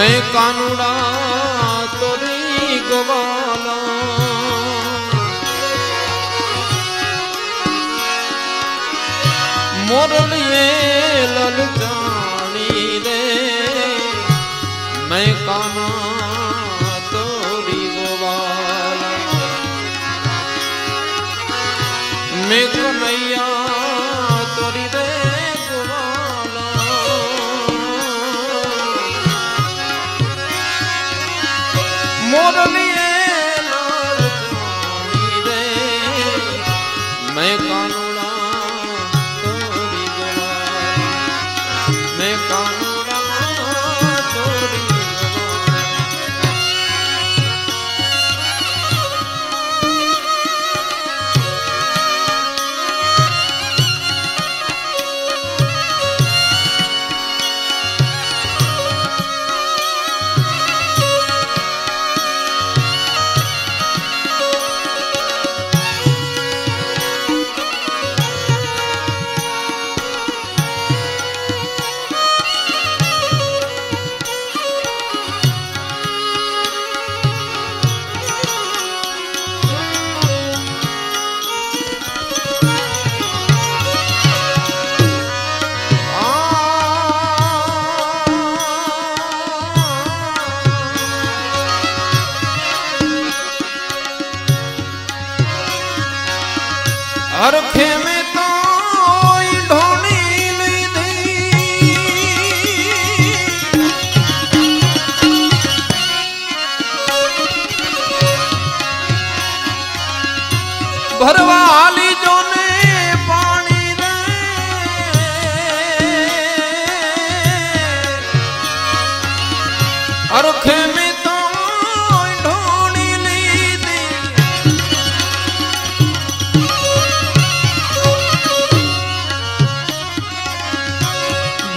નહીં કાનુડા તો નહીં ગવાલા. મોરલીએ લલક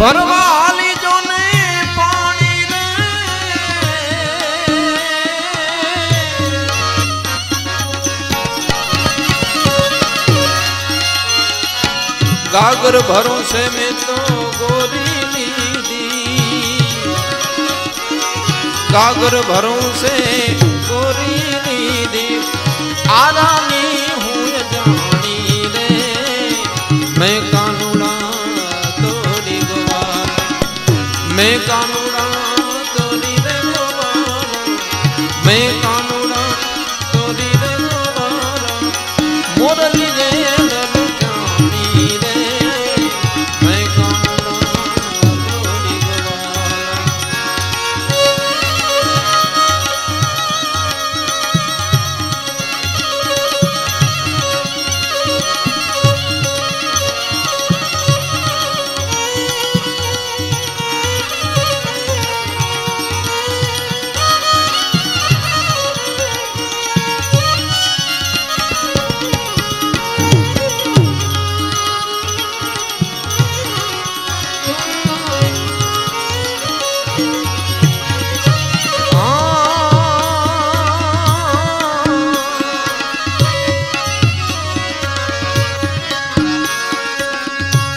ભરવા હાલી જો ને પાણી રે ગાગર ભરોસે મેં તો ગોરી લીધી. ગાગર ભરોસે ગોરી લીધી. આરાની ગવાલા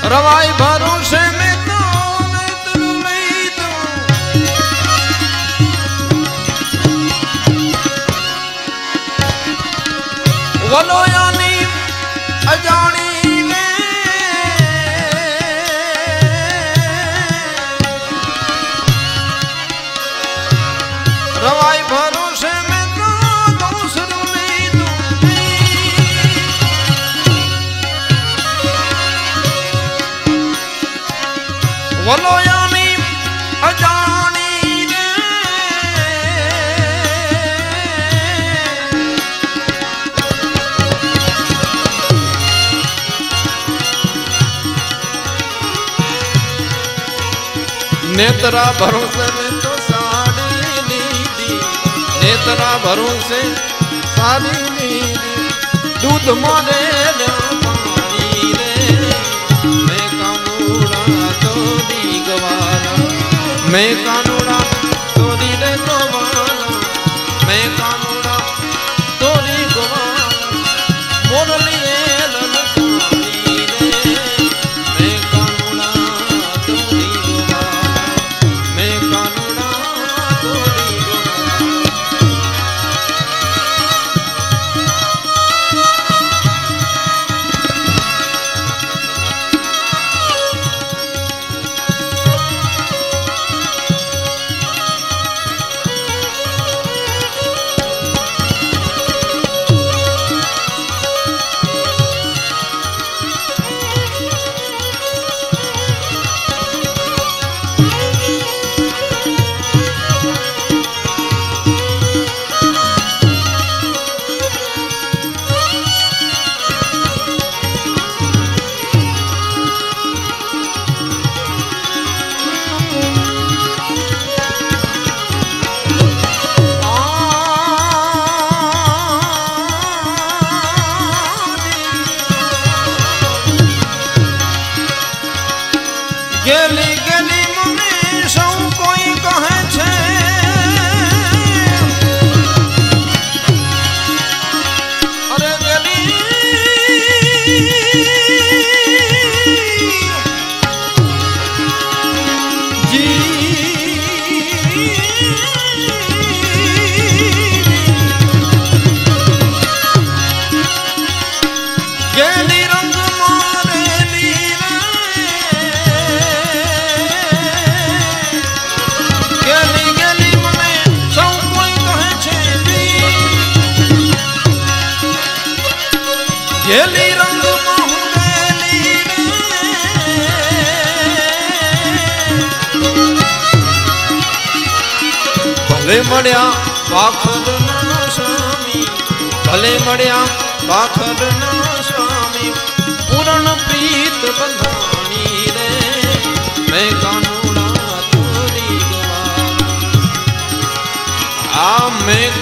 રવાઈ ભરોસે મેં તો. નેત્રું વલોયાની અજાણી રે નેત્રા ભરોસે તો સાડી લીધી. નેતરા ભરોસે સાડી લીધી. દૂધ મોડે મેં કાનુડા ભલે મળ્યા પાખડના સ્વામી, ભલે મળ્યા પાખડના સ્વામી, પૂરણ પ્રીત બંધાણી રે. મેં કાનુડા ગવા આ મેં